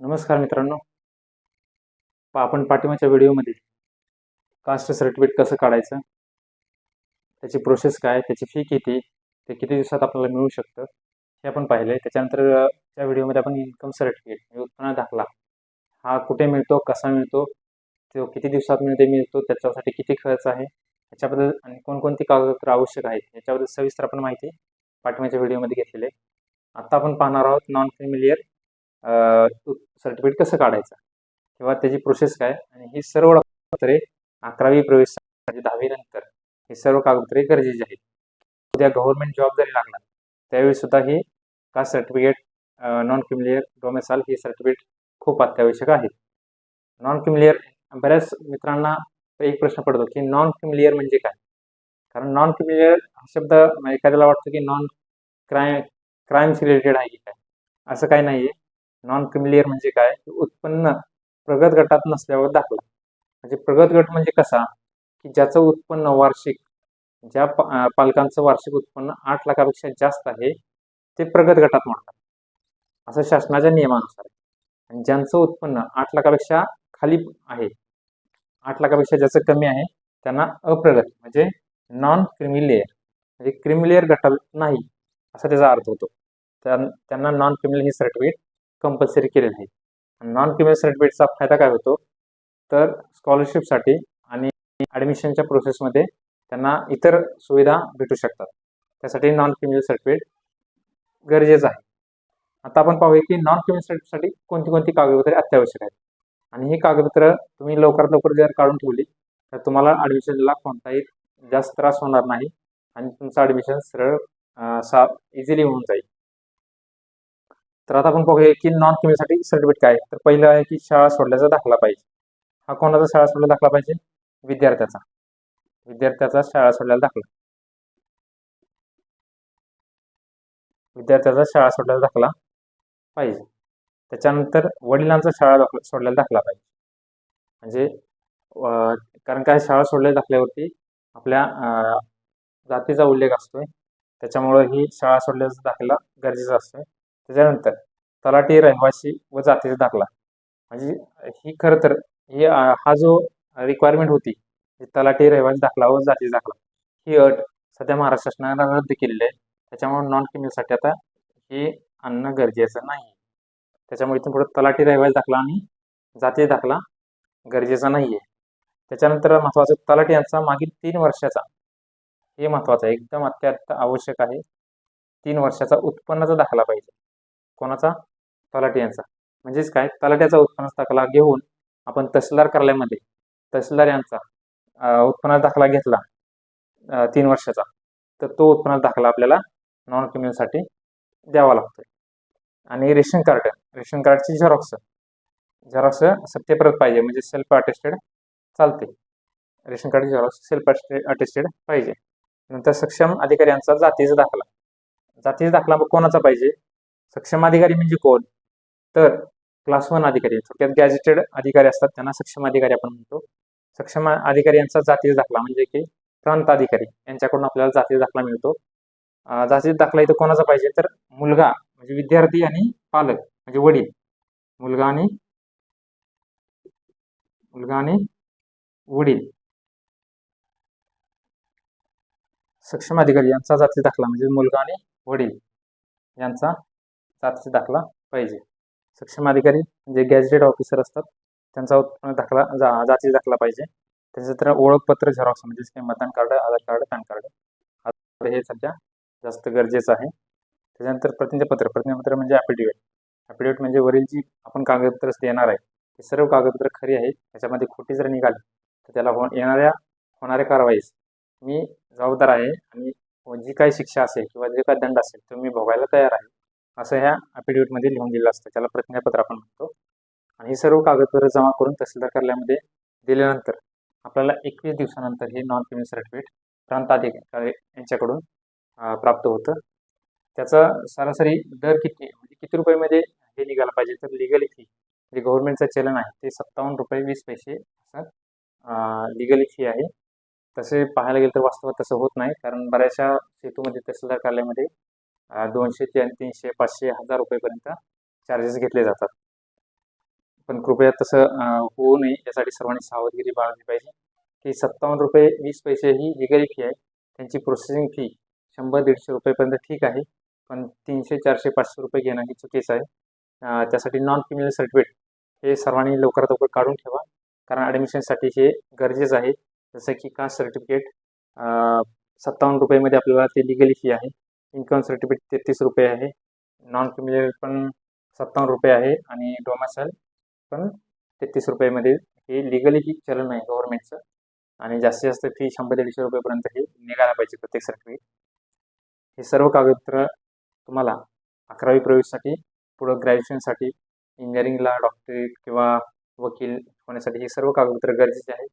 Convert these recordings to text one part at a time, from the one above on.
नमस्कार मित्रांनो. आपण पाठिंबाच्या व्हिडिओमध्ये कास्ट सर्टिफिकेट कसं काढायचं त्याची प्रोसेस काय त्याची फी किती ते किती दिवसात आपल्याला मिळू शकतं हे आपण पाहिलं आहे त्याच्यानंतर त्या व्हिडिओमध्ये आपण इन्कम सर्टिफिकेट म्हणजे उत्पन्न दाखला हा कुठे मिळतो कसा मिळतो तो किती दिवसात मिळते मिळतो त्याच्यासाठी किती खर्च आहे याच्याबद्दल आणि कोणकोणती कागदपत्र आवश्यक आहेत याच्याबद्दल सविस्तर आपण माहिती पाठिंबाच्या व्हिडिओमध्ये घेतलेली आहे. आत्ता आपण पाहणार आहोत नॉन फेमिलियर सर्टिफिकेट कसं काढायचं? किंवा त्याची प्रोसेस काय? आणि ही सर्व कागदपत्रे अकरावी प्रवेश म्हणजे दहावी नंतर हे सर्व कागदपत्रे गरजेची आहेत. उद्या गव्हर्नमेंट जॉब जरी लागला त्यावेळी सुद्धा ही caste certificate non creamy layer domicile हे सर्टिफिकेट खूप अत्यावश्यक आहे. नॉन क्रिमिलियर बऱ्याच मित्रांना एक प्रश्न पडतो की नॉन क्रिमिलियर म्हणजे काय? कारण नॉन क्रिमिलियर हा शब्द एखाद्याला वाटतो की नॉन क्राय क्राईम्स रिलेटेड आहे की काय? असं काही नाही आहे नॉन क्रिमिलियर म्हणजे काय? उत्पन्न प्रगत गटात नसल्यावर दाखला म्हणजे प्रगत गट म्हणजे कसा? की ज्याचं उत्पन्न वार्षिक ज्या पालकांचं वार्षिक उत्पन्न आठ लाखापेक्षा जास्त आहे ते प्रगत गटात म्हणतात असं शासनाच्या नियमानुसार आणि ज्यांचं उत्पन्न आठ लाखापेक्षा खाली आहे आठ लाखापेक्षा ज्याचं कमी आहे त्यांना अप्रगत म्हणजे नॉन क्रिमिलेअर म्हणजे क्रिमिलेअर गटात नाही असा त्याचा अर्थ होतो. त्यांना नॉन क्रिमिनल ही सर्टिफिकेट कंपल्सरी केलेलं आहे. नॉन क्रिमिनल सर्टिफिकेटचा फायदा काय होतो? तर स्कॉलरशिपसाठी आणि ॲडमिशनच्या प्रोसेसमध्ये त्यांना इतर सुविधा भेटू शकतात. त्यासाठी नॉन क्रिमिनल सर्टिफिकेट गरजेचं आहे. आता आपण पाहूया की नॉन क्रिमिनल सर्टिफिकेटसाठी कोणती कोणती कागदपत्रे अत्यावश्यक आहेत? आणि ही कागदपत्र तुम्ही लवकरात लवकर जर काढून ठेवली तर तुम्हाला ॲडमिशनला कोणताही जास्त त्रास होणार नाही आणि तुमचं ॲडमिशन सरळ सा इझिली होऊन जाईल. तर आता आपण बघूया की नॉन क्रिमिनलसाठी सर्टिफिकेट काय तर पहिलं आहे की शाळा सोडल्याचा दाखला पाहिजे. हा कोणाचा शाळा सोडल्याचा दाखला पाहिजे? विद्यार्थ्याचा. विद्यार्थ्याचा शाळा सोडल्याचा दाखला. विद्यार्थ्याचा शाळा सोडल्याचा दाखला पाहिजे. त्याच्यानंतर वडिलांचा शाळा दाखला सोडलेला दाखला पाहिजे. म्हणजे कारण काय शाळा सोडलेल्या दाखल्यावरती आपल्या जातीचा उल्लेख असतोय. त्याच्यामुळं ही शाळा सोडल्याचा दाखला गरजेचा असतोय. त्याच्यानंतर तलाठी रहिवासी व जातीचा दाखला. म्हणजे ही खरं तर ही हा जो रिक्वायरमेंट होती ही तलाठी रहिवासी दाखला व जातीचा दाखला ही अट सध्या महाराष्ट्र शासनानं रद्द केलेली आहे. त्याच्यामुळे नॉन क्रिमिनलसाठी आता हे आणणं गरजेचं नाही. त्याच्यामुळे इथून पुढे तलाठी रहिवासी दाखला आणि जाती दाखला गरजेचा नाही आहे. त्याच्यानंतर महत्त्वाचं तलाठी यांचा मागील तीन वर्षाचा हे महत्त्वाचं आहे. एकदम अत्यंत आवश्यक आहे. तीन वर्षाचा उत्पन्नाचा दाखला पाहिजे. कोणाचा? तलाठी यांचा म्हणजेच काय? तलाट्याचा उत्पन्नाचा दाखला घेऊन आपण तहसीलदार कार्यालयामध्ये तहसीलदार यांचा उत्पन्न उत्पन्नाचा दाखला घेतला तीन वर्षाचा. तर तो उत्पन्नाचा दाखला आपल्याला नॉन क्रिमिनलसाठी द्यावा लागतो आणि रेशन कार्ड रेशन कार्डची झेरॉक्स झेरॉक्स सत्यप्रत पाहिजे म्हणजे सेल्फ अटेस्टेड चालते. रेशन कार्डची झेरॉक्स सेल्फ अटेस्टेड पाहिजे. नंतर सक्षम अधिकाऱ्यांचा जातीचा दाखला. जातीचा दाखला कोणाचा पाहिजे? सक्षम अधिकारी म्हणजे कोण? तर क्लास वन अधिकारी. थोडक्यात गॅजेटेड अधिकारी असतात त्यांना सक्षम अधिकारी आपण म्हणतो. सक्षम अधिकारी यांचा जातीचा दाखला म्हणजे की प्रांत अधिकारी. यांच्याकडून आपल्याला जातीचा दाखला मिळतो. जातीय जातीचा दाखला इथं कोणाचा पाहिजे? तर मुलगा म्हणजे विद्यार्थी आणि पालक म्हणजे वडील. मुलगा आणि मुलगा आणि वडील. सक्षम अधिकारी यांचा जाती दाखला म्हणजे मुलगा आणि वडील यांचा जातीचा दाखला पाहिजे. सक्षम अधिकारी म्हणजे गॅजेटेड ऑफिसर असतात. त्यांचा उत्पन्न दाखला जा जातीचा दाखला पाहिजे. त्याच्यानंतर ओळखपत्र झेरॉक्स म्हणजे की मतदान card Aadhaar card PAN card. Aadhaar हे सध्या जास्त गरजेचं आहे. त्याच्यानंतर प्रतिज्ञापत्र प्रतिज्ञापत्र म्हणजे ॲफिडेविट ॲफिडेविट म्हणजे वरील जी आपण कागदपत्र देणार आहे ते सर्व कागदपत्र खरी आहेत. त्याच्यामध्ये खोटी जर निघाली तर त्याला हो येणाऱ्या होणाऱ्या कारवाईस मी जबाबदार आहे. आणि जी काही शिक्षा असेल किंवा जे काही दंड असेल तो मी भोगायला तयार आहे. असं ह्या ॲफिडेविटमध्ये लिहून दिलेलं असतं. त्याला प्रतिज्ञापत्र आपण म्हणतो. आणि हे सर्व कागदपत्र जमा करून तहसीलदार कार्यालयामध्ये दिल्यानंतर आपल्याला एकवीस दिवसानंतर हे नॉन पेमेंट सर्टिफिकेट प्रांताधिकारी यांच्याकडून प्राप्त होतं. त्याचा सरासरी दर किती म्हणजे किती रुपयामध्ये हे निघायला पाहिजे? तर लिगली फी जे गव्हर्नमेंटचं चलन आहे ते सत्तावन्न रुपये वीस पैसे असं लिगली फी आहे. तसे पाहायला गेलं तर वास्तवात तसं होत नाही. कारण बऱ्याचशा सेतूमध्ये तहसीलदार कार्यालयामध्ये दोनशे ते तीनशे पाचशे हजार रुपयेपर्यंत चार्जेस घेतले जातात. पण कृपया तसं होऊ नये यासाठी सर्वांनी सावधगिरी बाळगली पाहिजे. की सत्तावन्न रुपये वीस पैसे ही लिगली फी आहे. त्यांची प्रोसेसिंग फी शंभर दीडशे रुपयेपर्यंत ठीक आहे. पण तीनशे चारशे पाचशे रुपये घेणं ही चुकीचं आहे. त्यासाठी नॉन क्रिमिनल सर्टिफिकेट हे सर्वांनी लवकरात लवकर काढून ठेवा. कारण ॲडमिशनसाठी हे गरजेचं आहे. जसं की कास्ट सर्टिफिकेट सत्तावन्न रुपयेमध्ये आपल्याला ते लिगली फी आहे. इन्कम सर्टिफिकेट तेहतीस रुपये आहे. नॉन क्रिमिनल पण सत्तावन्न रुपये आहे आणि डोमासाल पण तेहतीस रुपयेमध्ये. हे लिगली ही चलन आहे गव्हर्नमेंटचं आणि जास्तीत जास्त फी शंभर दीडशे रुपयेपर्यंत हे निघायला पाहिजे प्रत्येक सर्टिफिकेट हे सर्व कागदपत्र तुम्हाला अकरावी प्रवेशसाठी पुढं ग्रॅज्युएशनसाठी इंजिनिअरिंगला डॉक्टरेट किंवा वकील होण्यासाठी हे सर्व कागदपत्र गरजेचे आहे.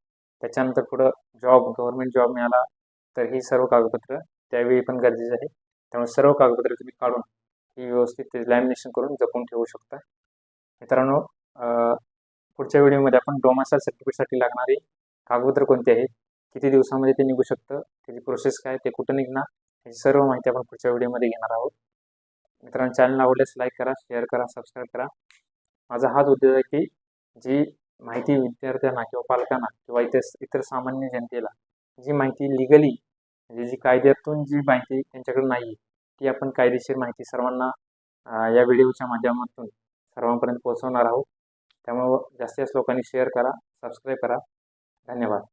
त्याच्यानंतर पुढं जॉब गव्हर्नमेंट जॉब मिळाला तर ही सर्व कागदपत्र त्यावेळी पण गरजेचे आहे. त्यामुळे सर्व कागदपत्रे तुम्ही काढून ही व्यवस्थित ते लॅमिनेशन करून जपून ठेवू शकता. मित्रांनो पुढच्या व्हिडिओमध्ये आपण डोमासाल सर्टिफिकेटसाठी लागणारी कागदपत्र कोणती आहेत किती दिवसामध्ये ते निघू शकतं त्याची प्रोसेस काय ते कुठं निघणार याची सर्व माहिती आपण पुढच्या व्हिडिओमध्ये घेणार आहोत. मित्रांनो चॅनल आवडल्यास लाईक करा शेअर करा सबस्क्राईब करा. माझा हाच उद्देश आहे की जी माहिती विद्यार्थ्यांना किंवा पालकांना किंवा इतर इतर सामान्य जनतेला जी माहिती लिगली म्हणजे जी कायद्यातून जी माहिती त्यांच्याकडे नाही आहे ती आपण कायदेशीर माहिती सर्वांना या व्हिडिओच्या माध्यमातून सर्वांपर्यंत पोहोचवणार आहोत. त्यामुळं जास्तीत जास्त लोकांनी शेअर करा सबस्क्राईब करा. धन्यवाद.